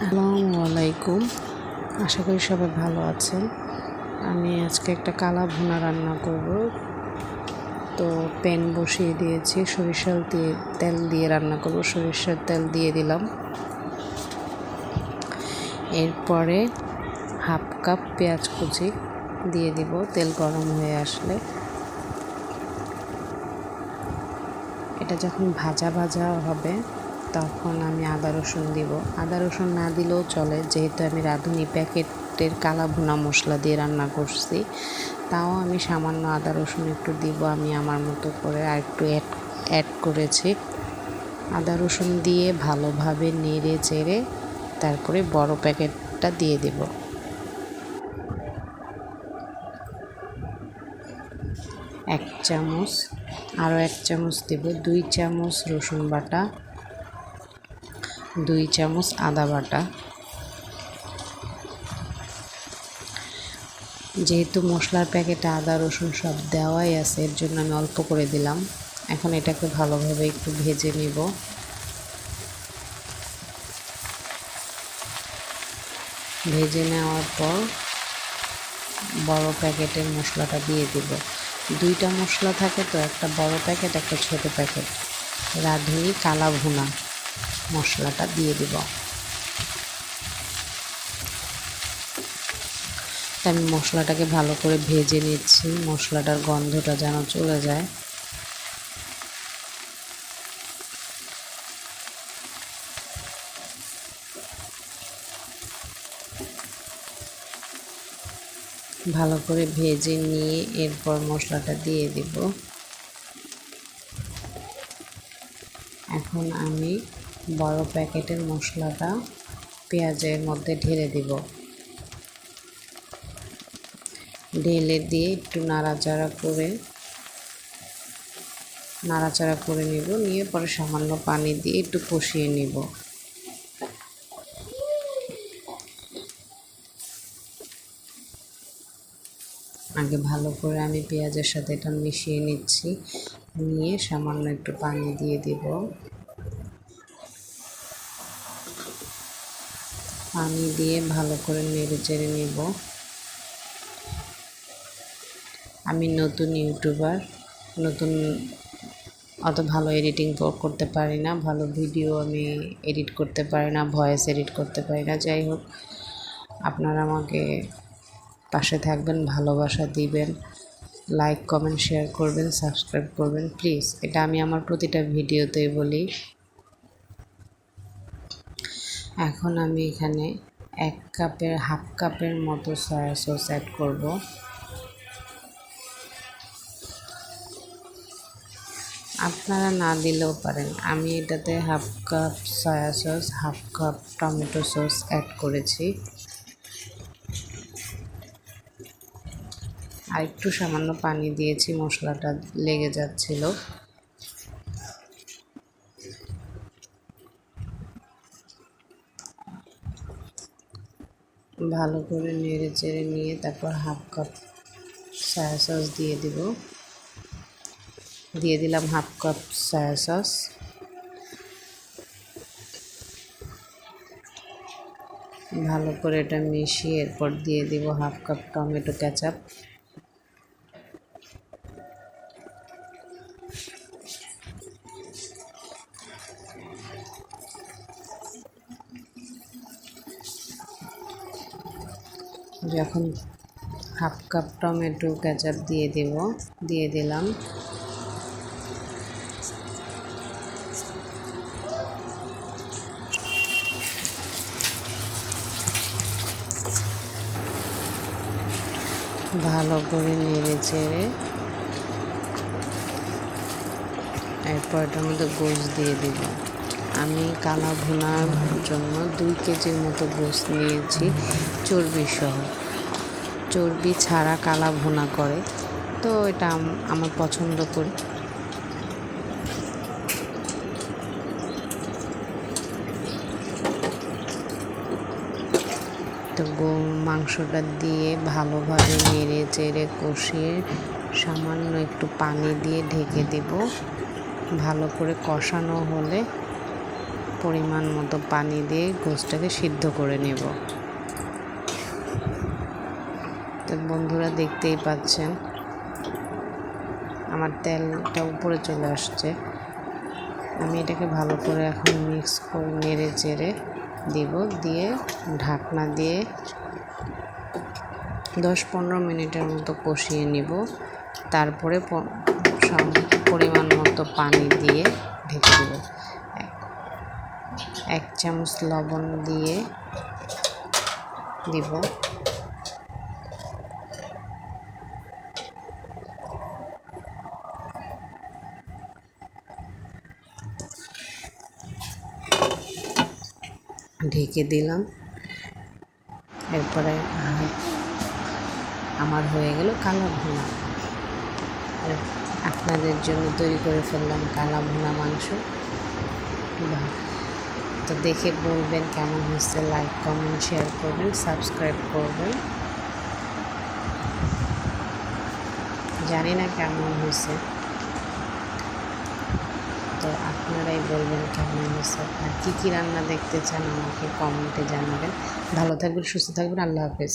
আসসালামু আলাইকুম। আশা করি সবাই ভালো আছেন। আমি আজকে একটা কালা ভুনা রান্না করব। তো প্যান বসিয়ে দিয়েছি, সরিষার দিয়ে তেল দিয়ে রান্না করব। সরিষার তেল দিয়ে দিলাম। এরপরে হাফ কাপ পেঁয়াজ কুচি দিয়ে দিব, তেল গরম হয়ে আসলে। এটা যখন ভাজা ভাজা হবে তখন আমি আদা রসুন দিব। আদা রসুন না দিলেও চলে। যেহেতু আমি রাঁধুনি প্যাকেটের কালা ভুনা মশলা দিয়ে রান্না করছি, তাও আমি সামান্য আদা রসুন একটু দিব। আমি আমার মতো করে আর একটু অ্যাড অ্যাড করেছি। আদা রসুন দিয়ে ভালোভাবে নেড়ে চেড়ে তারপরে বড় প্যাকেটটা দিয়ে দেব। এক চামচ, আরও এক চামচ দেব। দুই চামচ রসুন বাটা। দুই চামচ আদা বাটা। যেহেতু মশলার প্যাকেটে আদা, রসুন সব দেওয়াই আছে, এর জন্য আমি অল্প করে দিলাম। এখন এটাকে ভালোভাবে একটু ভেজে নিব। ভেজে নেওয়ার পর বড় প্যাকেটের মশলাটা দিয়ে দিব। দুইটা মশলা থাকে তো, একটা বড় প্যাকেট, একটা ছোট প্যাকেট। রাঁধুনি কালা ভুনা মশলাটা দিয়ে দিব। আমি মশলাটাকে ভালো করে ভেজে নিচ্ছি। মশলাটার গন্ধটা যেন চলে যায়। ভালো করে ভেজে নিয়ে এরপর মশলাটা দিয়ে দিব। এখন আমি বড় প্যাকেটের মশলাটা পেঁয়াজের মধ্যে ঢেলে দিব। ঢেলে দিয়ে একটু নাড়াচাড়া করে নাড়াচাড়া করে নিব। নিয়ে পরে সামান্য পানি দিয়ে একটু কষিয়ে নিব। আগে ভালো করে আমি পেঁয়াজের সাথে এটা মিশিয়ে নিচ্ছি। নিয়ে সামান্য একটু পানি দিয়ে দিব। পানি দিয়ে ভালো করে নেড়ে চেড়ে নেব। আমি নতুন ইউটিউবার, নতুন অত ভালো এডিটিং করতে পারি না, ভালো ভিডিও আমি এডিট করতে পারি না, ভয়েস এডিট করতে পারি না। যাই হোক, আপনারা আমাকে পাশে থাকবেন, ভালোবাসা দিবেন লাইক কমেন্ট শেয়ার করবেন সাবস্ক্রাইব করবেন প্লিজ এটা আমি আমার প্রতিটা ভিডিওতেই বলি। এখন আমি এখানে এক কাপের, হাফ কাপের মতো সয়া সস অ্যাড করব। আপনারা না দিলেও পারেন। আমি এটাতে half cup soya sauce half cup tomato sauce add করেছি। আর একটু সামান্য পানি দিয়েছি, মশলাটা লেগে যাচ্ছিল। ভালো করে নেড়ে চেড়ে নিয়ে তারপর হাফ কাপ সয়া সস দিয়ে দেব। দিয়ে দিলাম হাফ কাপ সয়া সস ভালো করে এটা মিশিয়ে এরপর দিয়ে দিব হাফ কাপ টমেটো কেচাপ। যখন হাফ কাপ টমেটো, কেচাপ দিয়ে দেব, দিয়ে দিলাম। ভালো করে নেড়ে চেড়ে এরপর এটার মধ্যে গোস দিয়ে দিব। আমি কালা ভুনার জন্য দুই কেজির মতো গোস নিয়েছি। চর্বি সহ। চর্বি ছাড়া কালা ভুনা করে। তো এটা আমার পছন্দ করি। তো গো মাংসটা দিয়ে ভালোভাবে নেড়ে চেড়ে কষিয়ে সামান্য একটু পানি দিয়ে ঢেকে দেব। ভালো করে কষানো হলে পরিমাণ মতো পানি দিয়ে গোস্তটাকে সিদ্ধ করে নেব। বন্ধুরা দেখতেই পাচ্ছেন। আমার তেলটা উপরে চলে আসছে। আমি এটাকে ভালো করে এখন মিক্স করে, নেড়ে চেড়ে দিব। দিয়ে ঢাকনা দিয়ে দশ পনেরো মিনিটের মতো কষিয়ে নিব। তারপরে পরিমাণ মতো পানি দিয়ে ঢেকে দেব। এক চামচ লবণ দিয়ে দিব। ঢেকে দিলাম। এরপরে আমার হয়ে গেল কালো ভুনা। আর আপনাদের জন্য তৈরি করে ফেললাম কালা ভুনা মাংস। তো দেখে বলবেন কেমন হচ্ছে লাইক কমেন্ট শেয়ার করবেন সাবস্ক্রাইব করবেন। জানি না কেমন হয়েছে। তো আপনারাই বলবেন কেমন হয়েছে আর কী কী রান্না দেখতে চান আমাকে কমেন্টে জানাবেন। ভালো থাকবেন, সুস্থ থাকবেন, আল্লাহ হাফেজ।